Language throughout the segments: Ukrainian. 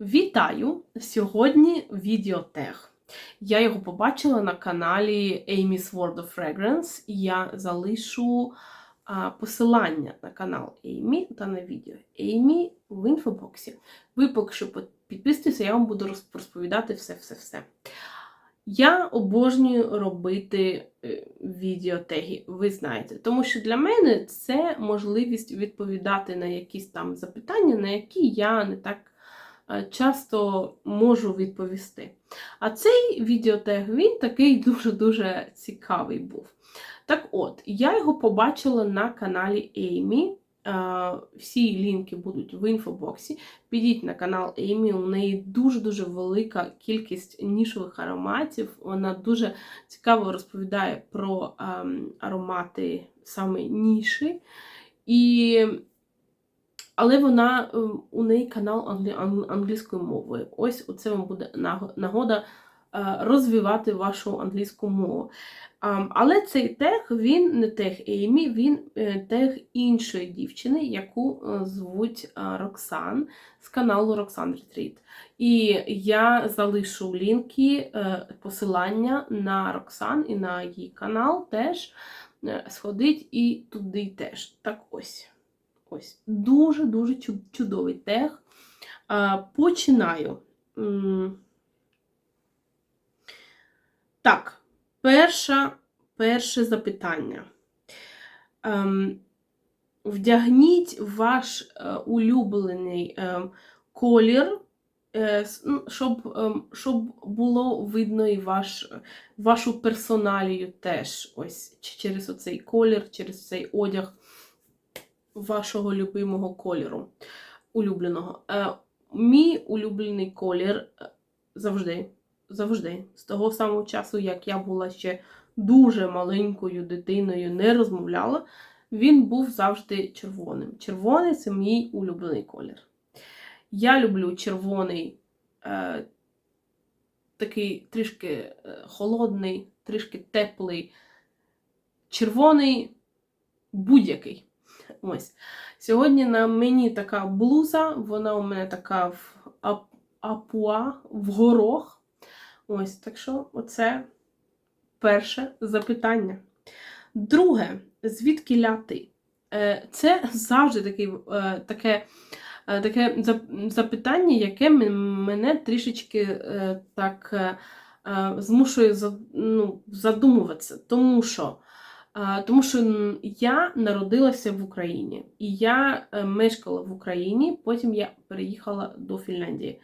Вітаю! Сьогодні відеотех. Я його побачила на каналі Amy's World of Fragrance, і я залишу а, посилання на канал Amy та на відео Amy в інфобоксі. Ви поки що підписуйтеся, я вам буду розповідати все-все-все. Я обожнюю робити е, відеотеги, ви знаєте, тому що для мене це можливість відповідати на якісь там запитання, на які я не так часто можу відповісти. А цей відеотег він такий дуже-дуже цікавий був. Так от, я його побачила на каналі Amy. Е, Всі лінки будуть в інфобоксі. Підіть на канал Amy, у неї дуже-дуже велика кількість нішових ароматів. Вона дуже цікаво розповідає про ем, аромати саме ніші. І... Але вона ем, у неї канал англі... англійською мовою. Ось оце вам буде нагода е, розвивати вашу англійську мову. Але цей тег він не тег Еймі, він е, тег іншої дівчини, яку е, звуть Роксан з каналу Roxanne Retreat. І я залишу лінки, посилання на Роксан і на її канал теж. Сходить і туди теж. Так ось. Ось. Дуже-дуже чудовий тег. Починаю. Так, перша, перше запитання. Ем, вдягніть ваш е, улюблений ем, колір, е, ну, щоб, ем, щоб було видно і ваш, вашу персоналію теж. Ось через оцей колір, через цей одяг вашого любимого кольору. Улюбленого. Е, мій улюблений колір е, завжди, завжди, з того самого часу, як я була ще дуже маленькою дитиною, не розмовляла, він був завжди червоним. Червоний це мій улюблений колір. Я люблю червоний, е, такий трішки е, холодний, трішки теплий, червоний будь-який. Ось. Сьогодні на мені така блуза, вона у мене така в апуа, в горох. Ось, так що оце перше запитання. Друге, звідки ляти? Е, Це завжди такий, е, таке, е, таке запитання, яке мене трішечки так змушує ну, задумуватися, тому що. Тому що я народилася в Україні, і я е, мешкала в Україні, потім я переїхала до Фінляндії.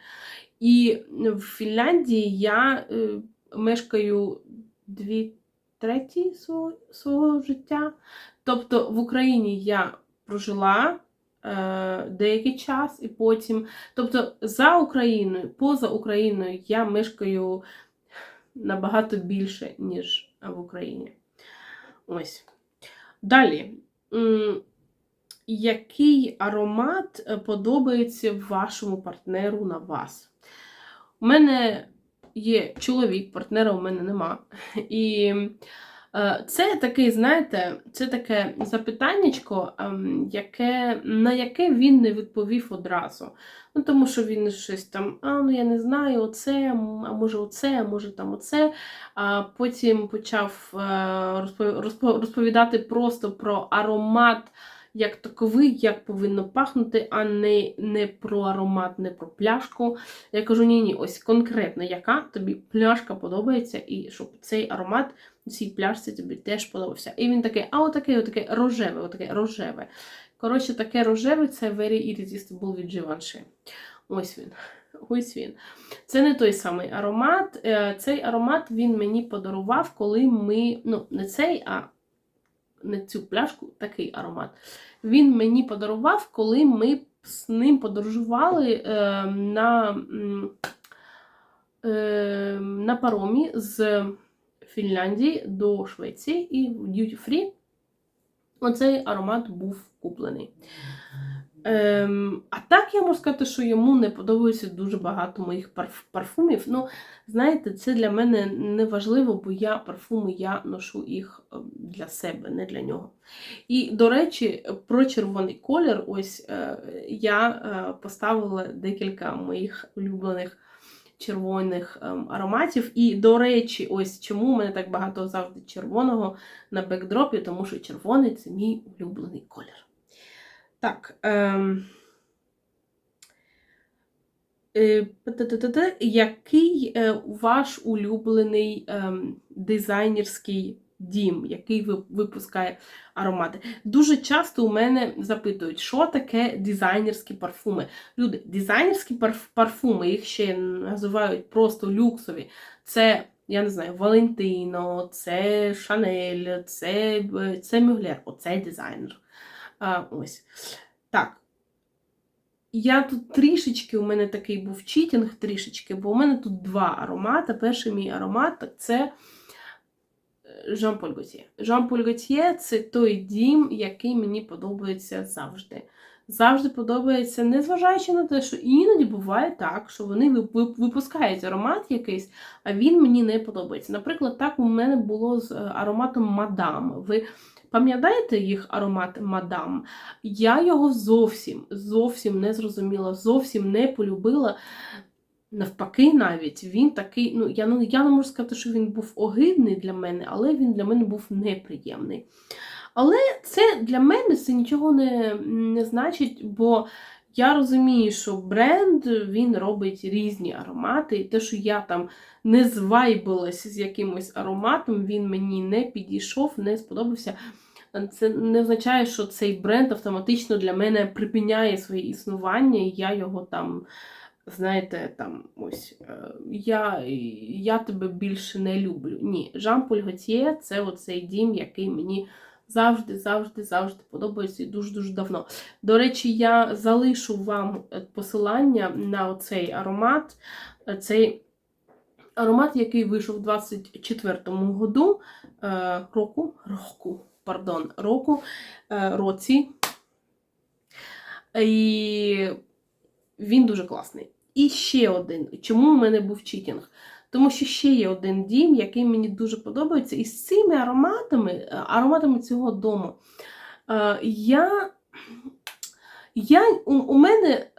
І в Фінляндії я е, мешкаю дві треті свого, свого життя. Тобто в Україні я прожила е, деякий час, і потім, тобто за Україною, поза Україною я мешкаю набагато більше, ніж в Україні. Ось. Далі. Який аромат е, подобається вашому партнеру на вас? У мене є чоловік, партнера у мене нема. І це такий, знаєте, це таке запитаннячко, ем, яке, на яке він не відповів одразу. Ну, тому що він щось там, а ну я не знаю, оце, а може оце, а може там оце. А потім почав е, розпо- розпо- розповідати просто про аромат як таковий, як повинно пахнути, а не, не про аромат, не про пляшку. Я кажу, ні, ні, ось конкретно, яка тобі пляшка подобається, і щоб цей аромат у цій пляшці тобі теж подобався. І він такий, а отаке, отаке рожеве, отаке рожеве. Коротше, таке рожеве це Very Irresistible від Givenchy. Ось він. Ось він. Це не той самий аромат. Е, Цей аромат він мені подарував, коли ми. Ну, не цей, а не цю пляшку, такий аромат. Він мені подарував, коли ми з ним подорожували е, на, е, на паромі з Фінляндії до Швеції і в Duty Free оцей аромат був куплений. Ем, а так я можу сказати, що йому не подобається дуже багато моїх парф- парфумів. Ну, знаєте, це для мене не важливо, бо я парфуми я ношу їх е, для себе, не для нього. І, до речі, про червоний колір, ось е, я е, поставила декілька моїх улюблених червоних ем, ароматів. І, до речі, ось чому у мене так багато завжди червоного на бекдропі, тому що червоний це мій улюблений колір. Так. Ем... е. Який е, ваш улюблений ем, дизайнерський дім, який випускає аромати? Дуже часто у мене запитують, що таке дизайнерські парфуми. Люди, дизайнерські парфуми, їх ще називають просто люксові. Це, я не знаю, Валентино, це Шанель, це, це Мюглер, оце дизайнер. А, ось. Так. Я тут трішечки, у мене такий був читінг трішечки, бо у мене тут два аромати. Перший мій аромат це Жан-Поль Готьє. Жан-Поль Готьє це той дім, який мені подобається завжди. Завжди подобається, незважаючи на те, що іноді буває так, що вони вип- вип- випускають аромат якийсь, а він мені не подобається. Наприклад, так у мене було з е, ароматом Мадам. Ви пам'ятаєте їх аромат Мадам? Я його зовсім, зовсім не зрозуміла, зовсім не полюбила. Навпаки, навіть він такий, ну я не, я не можу сказати, що він був огидний для мене, але він для мене був неприємний. Але це для мене це нічого не, не значить, бо я розумію, що бренд він робить різні аромати, і те, що я там не звайбилася з якимось ароматом, він мені не підійшов, не сподобався. Це не означає, що цей бренд автоматично для мене припиняє своє існування, і я його там, знаєте, там ось е, я, я тебе більше не люблю. Ні, Жан-Поль Готьє це оцей дім, який мені завжди, завжди, завжди подобається і дуже-дуже давно. До речі, я залишу вам е, посилання на цей аромат. Е, Цей аромат, який вийшов у 24-му году, е, року, року, пардон, року, році. І він дуже класний. І ще один. Чому у мене був читінг? Тому що ще є один дім, який мені дуже подобається. І з цими ароматами, е, ароматами цього дому, е, я, я у, у мене, е,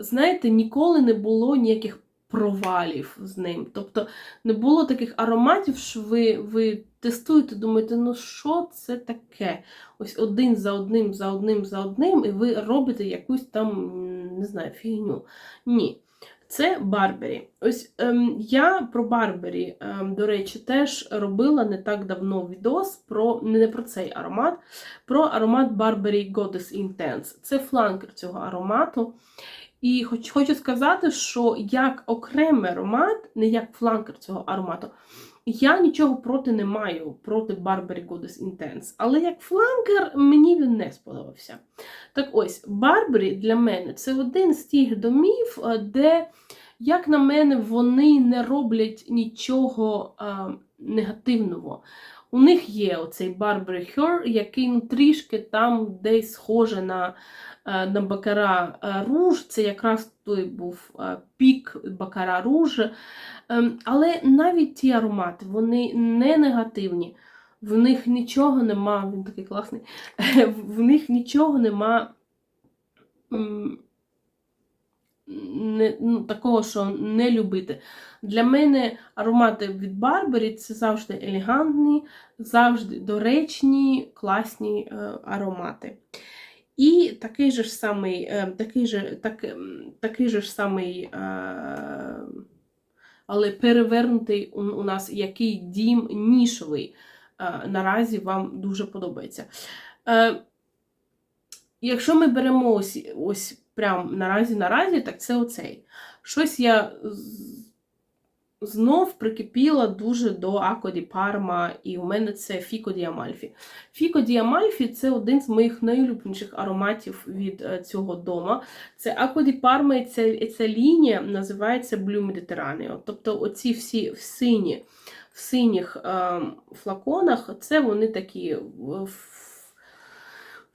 знаєте, ніколи не було ніяких провалів з ним. Тобто не було таких ароматів, що ви, ви тестуєте, думаєте, ну що це таке? Ось один за одним, за одним, за одним, і ви робите якусь там, не знаю, фігню. Ні. Це Барбері. Ось ем, я про Барбері, ем, до речі, теж робила не так давно відос про не про цей аромат, про аромат Барбері Goddess Intense. Це фланкер цього аромату. І хоч, хочу сказати, що як окремий аромат, не як фланкер цього аромату, я нічого проти не маю проти Barberry Goddess Intense. Але як фланкер мені він не сподобався. Так ось, Барбері для мене це один з тих домів, е, де, як на мене, вони не роблять нічого а, негативного. У них є оцей Barberry Her, який ну, трішки там десь схоже на, е, на Бакара е, Руж. Це якраз той був е, пік Бакара Руж. Ем, Але навіть ті аромати, вони не негативні. В них нічого нема, він такий класний. В них нічого нема не, ну, такого, що не любити. Для мене аромати від Барбері це завжди елегантні, завжди доречні, класні е, аромати. І такий же ж самий, е, такий же, так, такий же ж самий, е, але перевернутий у, нас який дім нішовий. е, Наразі вам дуже подобається. Якщо ми беремо ось, ось прям наразі наразі, так це оцей. Щось я знов прикипіла дуже до Ако ді Парма, і у мене це Фіко ді Амальфі. Фіко ді Амальфі це один з моїх найулюбленіших ароматів від е, цього дома. Це Ако ді Парма, і ця, ця лінія називається Blue Mediterraneo. Тобто оці всі в сині, в синіх ем, флаконах, це вони такі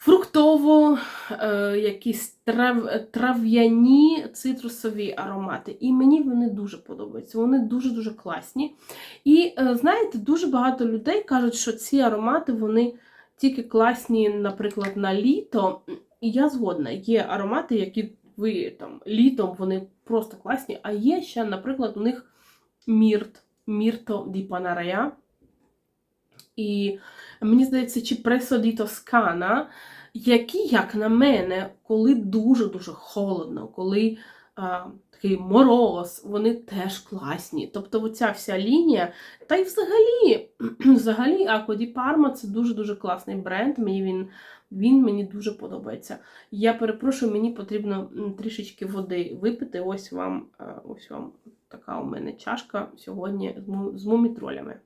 фруктово, е, якісь трав, трав'яні цитрусові аромати. І мені вони дуже подобаються. Вони дуже-дуже класні. І е, знаєте, дуже багато людей кажуть, що ці аромати вони тільки класні, наприклад, на літо. І я згодна, є аромати, які ви там літом вони просто класні, а є ще, наприклад, у них мірт, мірто ді панарая. І мені здається, чи пресо ді Тоскана, які, як на мене, коли дуже-дуже холодно, коли а, такий мороз, вони теж класні. Тобто оця вся лінія. Та й взагалі, взагалі, Аква ді Парма це дуже-дуже класний бренд. Мені він, він мені дуже подобається. Я перепрошую, мені потрібно трішечки води випити. Ось вам, ось вам така у мене чашка сьогодні з мумітролями.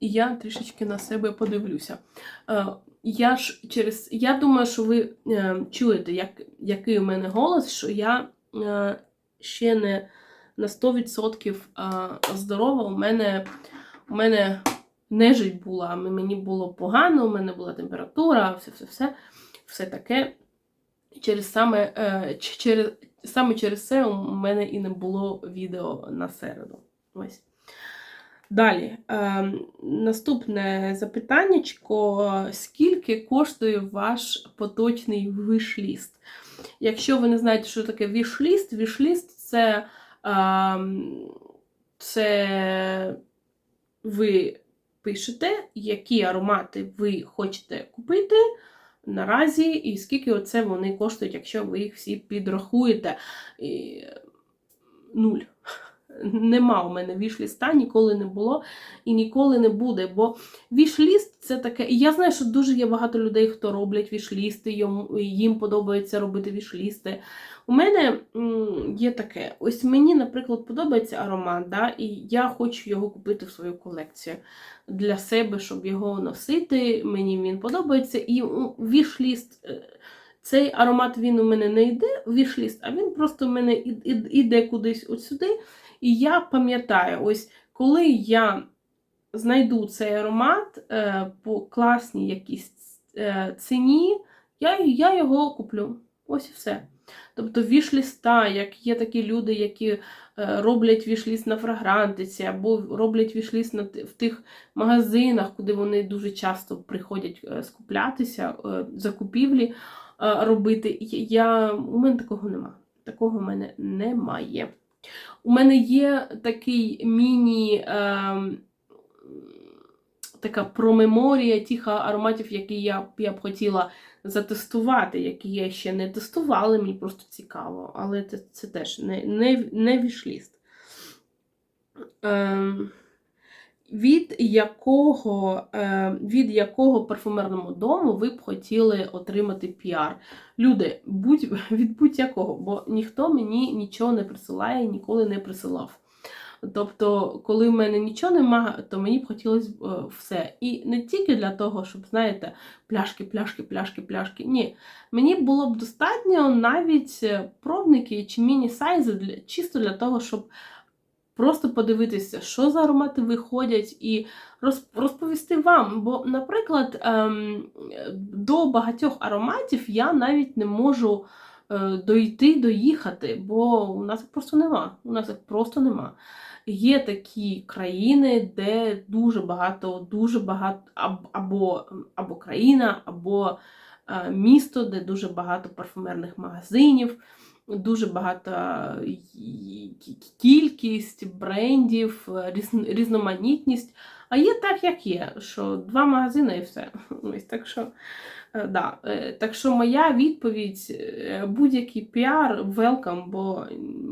І я трішечки на себе подивлюся. Е, Я ж через. Я думаю, що ви е, чуєте, як, який у мене голос, що я е, ще не на 100% е, здорова. У мене, у мене нежить була, мені було погано, у мене була температура, все-все-все, все таке. Через саме, через, саме через це у мене і не було відео на середу. Ось. Далі, е, наступне запитаннячко. Скільки коштує ваш поточний виш-ліст? Якщо ви не знаєте, що таке віш-ліст, віш-ліст це, е, це ви пишете, які аромати ви хочете купити наразі, і скільки оце вони коштують, якщо ви їх всі підрахуєте. І... Нуль. Нема у мене вішліста, ніколи не було і ніколи не буде. Бо вішліст це таке. І я знаю, що дуже є багато людей, хто роблять вішлісти, їм подобається робити вішлісти. У мене є таке. Ось мені, наприклад, подобається аромат, да, і я хочу його купити в свою колекцію для себе, щоб його носити. Мені він подобається. І вішліст. е, Цей аромат він у мене не йде в вішліст, а він просто у мене іде кудись от сюди. І я пам'ятаю, ось коли я знайду цей аромат е, по класній якійсь е, ціні, я, я його куплю. Ось і все. Тобто вішліста, як є такі люди, які е, роблять вішліст на фрагрантиці, або роблять вішліст в тих магазинах, куди вони дуже часто приходять скуплятися, закупівлі робити. Я, у мене такого нема. Такого в мене немає. У мене є такий міні. е, Така промеморія тих ароматів, які я, я б хотіла затестувати, які я ще не тестувала, мені просто цікаво. Але це, це теж не, не, не вішліст. Ем, від якого, е, від якого парфумерному дому ви б хотіли отримати піар? Люди, будь, від будь-якого, бо ніхто мені нічого не присилає, ніколи не присилав. Тобто, коли в мене нічого немає, то мені б хотілося б е, все. І не тільки для того, щоб, знаєте, пляшки, пляшки, пляшки, пляшки. Ні. Мені було б достатньо навіть е, пробники чи міні-сайзи для, чисто для того, щоб просто подивитися, що за аромати виходять, і розповісти вам. Бо, наприклад, ем, до багатьох ароматів я навіть не можу е, дойти, доїхати, бо у нас їх просто нема. У нас їх просто нема. Є такі країни, де дуже багато, дуже багато або, або країна, або е, місто, де дуже багато парфумерних магазинів, дуже багато кількість брендів, різноманітність. А є так, як є, що два магазини і все. Ось так що. Е, Да. е, Так що моя відповідь: е, будь-який піар welcome, бо,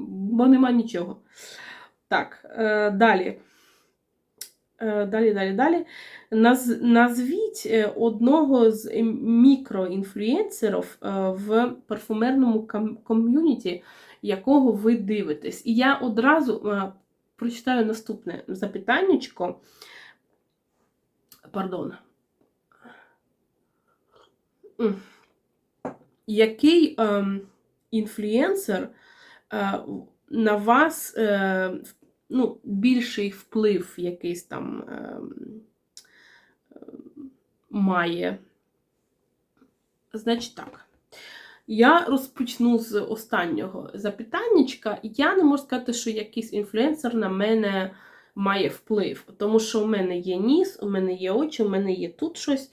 бо нема нічого. Так, далі. Е, Далі, далі, далі. Наз, назвіть е, одного з е, мікроінфлюенсерів е, в парфумерному ком'юніті, якого ви дивитесь. І я одразу прочитаю наступне запитаннячко. Пардон. Який ем, інфлюенсер на вас в- ну, більший вплив якийсь там ем, має. Значить так. Я розпочну з останнього запитаннячка. Я не можу сказати, що якийсь інфлюенсер на мене має вплив, тому що у мене є ніс, у мене є очі, у мене є тут щось.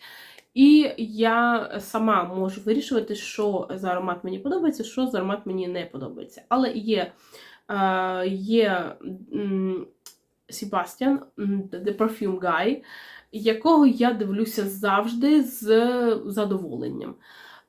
І я сама можу вирішувати, що за аромат мені подобається, що за аромат мені не подобається. Але є е, є Себастьян, The Perfume Guy, якого я дивлюся завжди з задоволенням.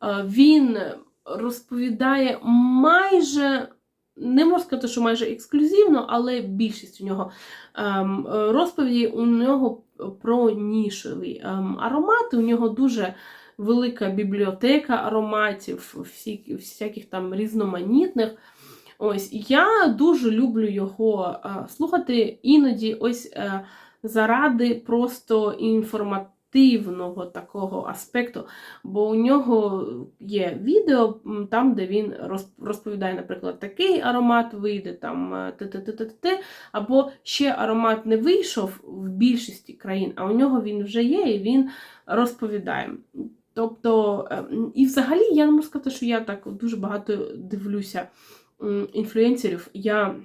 Е, він розповідає майже, не можу сказати, що майже ексклюзивно, але більшість у нього ем, розповіді у нього про нішові ем, аромати. У нього дуже велика бібліотека ароматів, всяких там різноманітних. Ось я дуже люблю його е, слухати іноді ось е, заради просто інформативного такого аспекту, бо у нього є відео там, де він розповідає, наприклад, такий аромат вийде, там е, т-т-т-т-т, або ще аромат не вийшов в більшості країн, а у нього він вже є, і він розповідає. Тобто, і взагалі я не можу сказати, що я так дуже багато дивлюся інфлюенсерів. Я...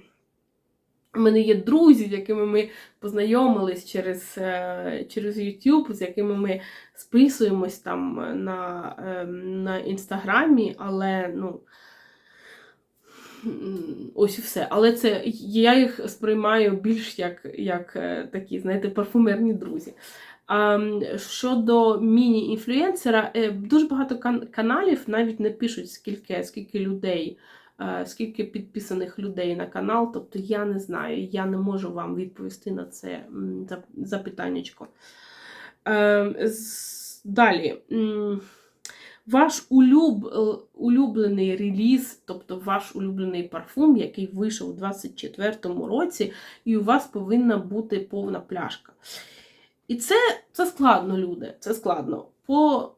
У мене є друзі, з якими ми познайомились через е, через YouTube, з якими ми списуємось там на ем, на інстаграмі, але ну, ось і все. Але це я їх сприймаю більш як як е, такі, знаєте, парфумерні друзі. А Щодо міні-інфлюенсера, е, дуже багато каналів навіть не пишуть, скільки, скільки людей. Е, скільки підписаних людей на канал, тобто я не знаю, я не можу вам відповісти на це запитаннячко. Е, далі. Ваш улюб, улюблений реліз, тобто ваш улюблений парфум, який вийшов у 2024 році, і у вас повинна бути повна пляшка. І це це складно, люди. Це складно. По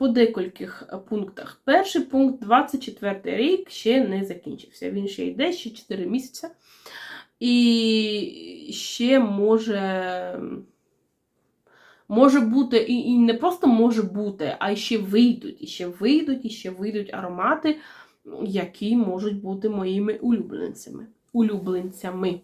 по декільких е, пунктах. Перший пункт 24 рік ще не закінчився. Він ще йде ще 4 місяці. І ще може може бути, і і не просто може бути, а ще вийдуть, і ще вийдуть, і ще вийдуть аромати, які можуть бути моїми улюбленцями. Улюбленцями.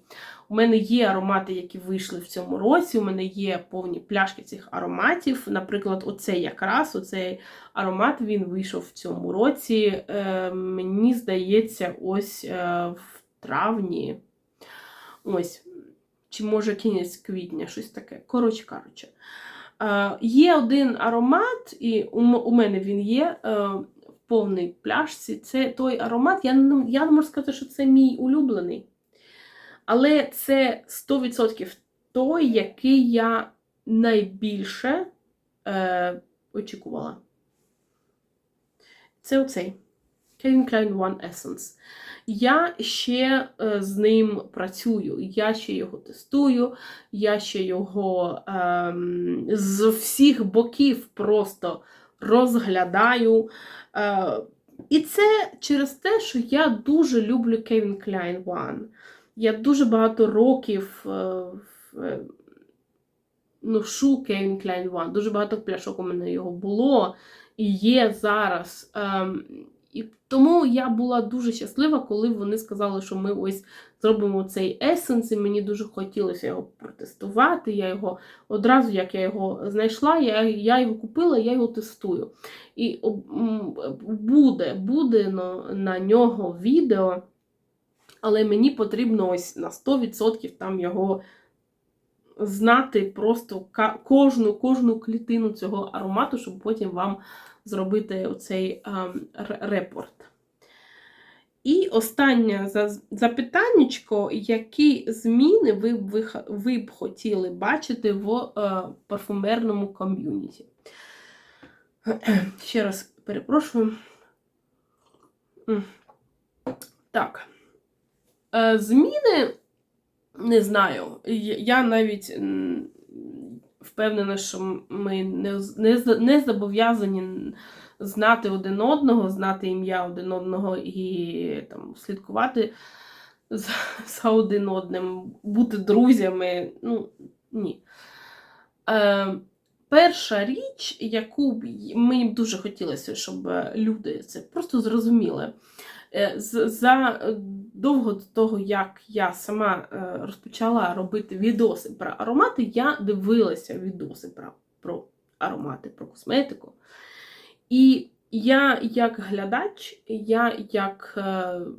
У мене є аромати, які вийшли в цьому році. У мене є повні пляшки цих ароматів. Наприклад, оцей якраз оцей аромат він вийшов в цьому році. Е, Мені здається, ось е, в травні. Ось, чи може кінець квітня, щось таке. Коротше кажучи. Е, Є один аромат, і у, мене він є. Е, повній пляшці, це той аромат. Я не, я не можу сказати, що це мій улюблений. Але це 100% той, який я найбільше е, очікувала. Це оцей Calvin Klein One Essence. Я ще е, з ним працюю, я ще його тестую, я ще його е, з всіх боків просто розглядаю. Е, і це через те, що я дуже люблю Кевін Klein One. Я дуже багато років е, ношу Кевін Klein One. Дуже багато пляшок у мене його було і є зараз. І тому я була дуже щаслива, коли вони сказали, що ми ось зробимо цей есенс, і мені дуже хотілося його протестувати. Я його одразу, як я його знайшла, я я його купила, я його тестую. І буде буде на, на нього відео але мені потрібно ось на 100% там його знати просто кожну кожну клітину цього аромату, щоб потім вам зробити оцей репорт. І останнє запитаннячко, які зміни ви б ви, б хотіли бачити в парфумерному ком'юніті? Ще раз перепрошую. Так. Е, зміни не знаю. Я навіть впевнена, що ми не зобов'язані знати один одного, знати ім'я один одного і там, слідкувати за, за один одним, бути друзями. Ну, ні. Е, перша річ, яку б мені б дуже хотілося, щоб е, люди це просто зрозуміли. Е, За е, довго до того, як я сама е, розпочала робити відоси про аромати, я дивилася відоси про, про аромати, про косметику. І я як глядач, я як е,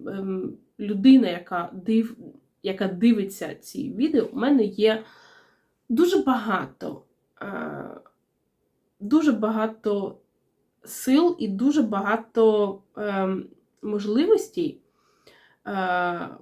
ем, людина, яка, див, яка дивиться ці відео, у мене є дуже багато, е, дуже багато сил і дуже багато ем, можливостей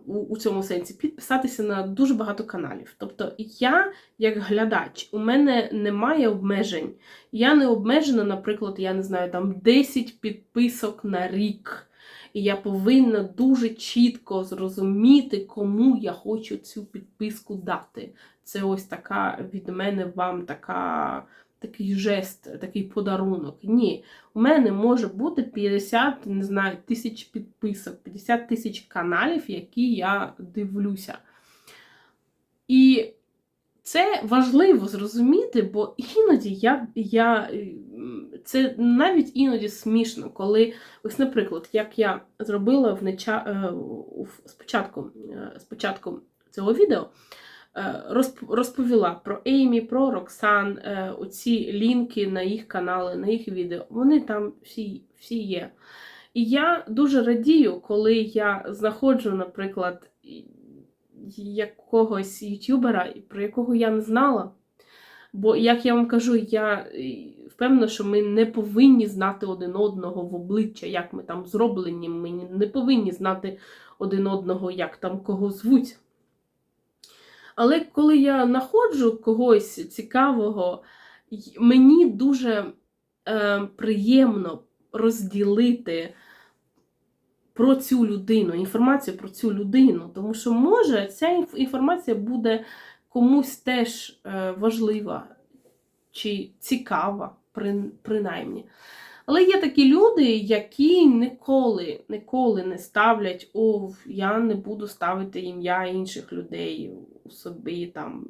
у цьому сенсі підписатися на дуже багато каналів. Тобто я, як глядач, у мене немає обмежень. Я не обмежена, наприклад, я не знаю, там 10 підписок на рік. І я повинна дуже чітко зрозуміти, кому я хочу цю підписку дати. Це ось така від мене вам така, такий жест, такий подарунок. Ні, у мене може бути 50, не знаю, тисяч підписок, 50 тисяч каналів, які я дивлюся. І це важливо зрозуміти, бо іноді я, я це навіть іноді смішно, коли, ось, наприклад, як я зробила в неча, е, спочатку, е, спочатку цього відео, розповіла про Еймі, про Роксан, е, оці лінки на їх канали, на їх відео. Вони там всі, всі є. І я дуже радію, коли я знаходжу, наприклад, якогось ютубера, про якого я не знала. Бо, як я вам кажу, я е, впевнена, що ми не повинні знати один одного в обличчя, як ми там зроблені. Ми не повинні знати один одного, як там кого звуть. Але коли я знаходжу когось цікавого, мені дуже е, приємно розділити про цю людину, інформацію про цю людину, тому що може ця інформація буде комусь теж е, важлива чи цікава, прин- принаймні. Але є такі люди, які ніколи, ніколи не ставлять, о, я не буду ставити ім'я інших людей собі там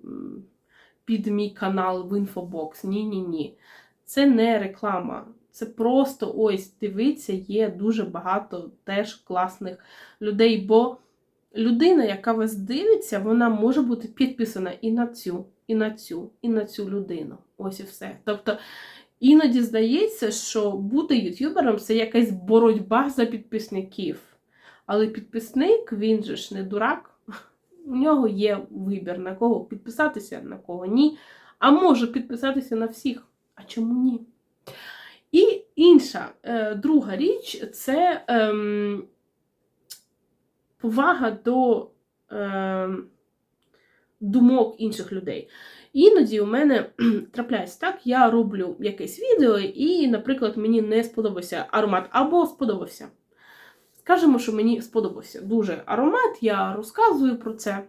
під мій канал в інфобокс. Ні, ні, ні. Це не реклама. Це просто ось дивіться, є дуже багато теж класних людей. Бо людина, яка вас дивиться, вона може бути підписана і на цю, і на цю, і на цю людину. Ось і все. Тобто іноді здається, що бути ютубером це якась боротьба за підписників. Але підписник, він же ж не дурак. У нього є вибір, на кого підписатися, на кого ні. А може підписатися на всіх. А чому ні? І інша е, друга річ це ем, повага до ем, думок інших людей. Іноді у мене трапляється так, я роблю якесь відео, і, наприклад, мені не сподобався аромат або сподобався. Скажемо, що мені сподобався дуже аромат, я розказую про це.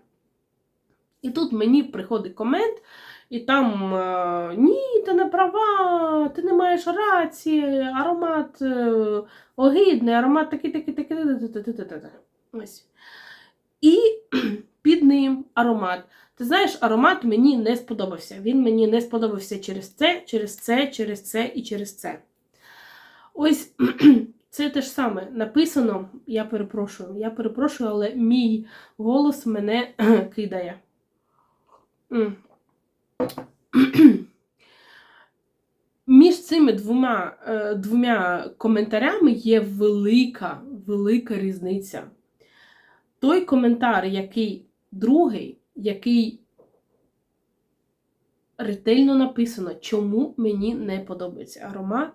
І тут мені приходить комент, і там е, ні, ти не права, ти не маєш рації, аромат е, огидний, аромат такий, такий, такий. та-та-та-та-та-та». Ось. І під ним аромат. Ти знаєш, аромат мені не сподобався. Він мені не сподобався через це, через це, через це і через це. Ось це те ж саме написано. Я перепрошую, я перепрошую, але мій голос мене кидає. Між цими двома, е, двома коментарями є велика, велика різниця. Той коментар, який другий, який ретельно написано, чому мені не подобається аромат,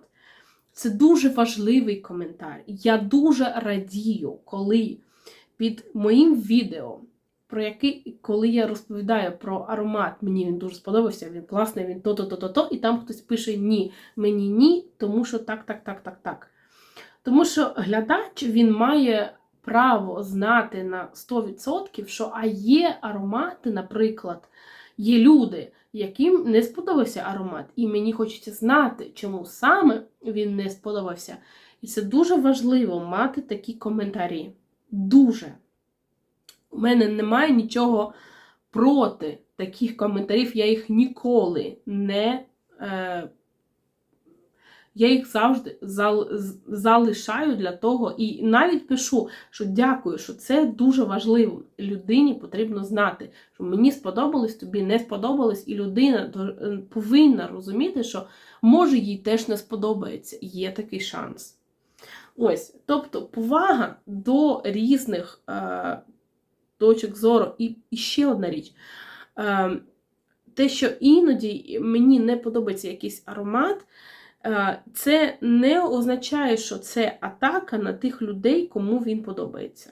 це дуже важливий коментар. Я дуже радію, коли під моїм відео, про який, коли я розповідаю про аромат, мені він дуже сподобався, він класний, він то-то, то-то, то, і там хтось пише ні, мені ні, тому що так, так, так, так, так. Тому що глядач він має право знати на 100%, що а є аромати, наприклад, є люди, яким не сподобався аромат, і мені хочеться знати, чому саме він не сподобався. І це дуже важливо мати такі коментарі. Дуже. У мене немає нічого проти таких коментарів, я їх ніколи не Е, я їх завжди зал- залишаю для того і навіть пишу, що дякую, що це дуже важливо. Людині потрібно знати, що мені сподобалось, тобі не сподобалось, і людина е, повинна розуміти, що може їй теж не сподобається. Є такий шанс. Ось, тобто повага до різних е, точок зору. І, і ще одна річ. Е, те, що іноді мені не подобається якийсь аромат, це не означає, що це атака на тих людей, кому він подобається.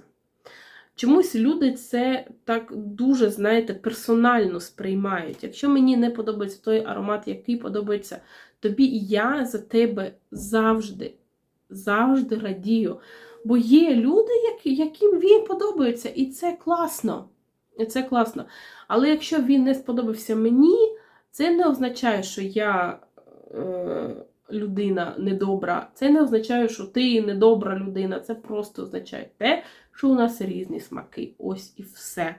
Чомусь люди це так дуже, знаєте, персонально сприймають. Якщо мені не подобається той аромат, який подобається тобі, я за тебе завжди, завжди радію. Бо є люди, яким він подобається, і це класно. І це класно. Але якщо він не сподобався мені, це не означає, що я е, людина недобра. Це не означає, що ти недобра людина. Це просто означає те, що у нас різні смаки. Ось і все.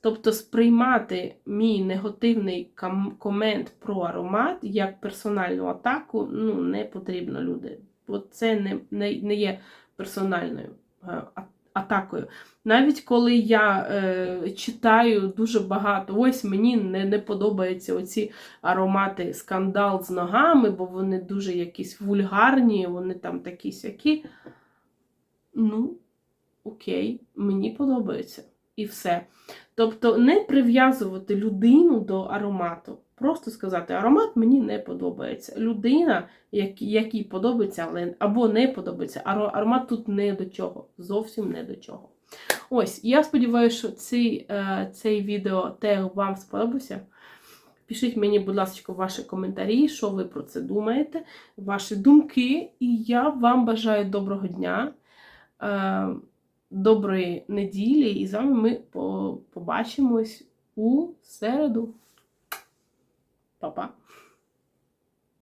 Тобто сприймати мій негативний комент про аромат як персональну атаку ну, не потрібно люди. Бо це не, не, не є персональною е, а- атакою. Навіть коли я е, читаю дуже багато, ось мені не, не подобаються оці аромати скандал з ногами, бо вони дуже якісь вульгарні, вони там такі сякі. Ну, окей, мені подобається. І все. Тобто не прив'язувати людину до аромату. Просто сказати, аромат мені не подобається. Людина, як- якій подобається, але або не подобається, аромат тут не до чого. Зовсім не до чого. Ось, я сподіваюся, що цей, е, цей відео тег вам сподобався. Пишіть мені, будь ласка, ваші коментарі, що ви про це думаєте, ваші думки. І я вам бажаю доброго дня, е, доброї неділі, і з вами ми побачимось у середу. Papa.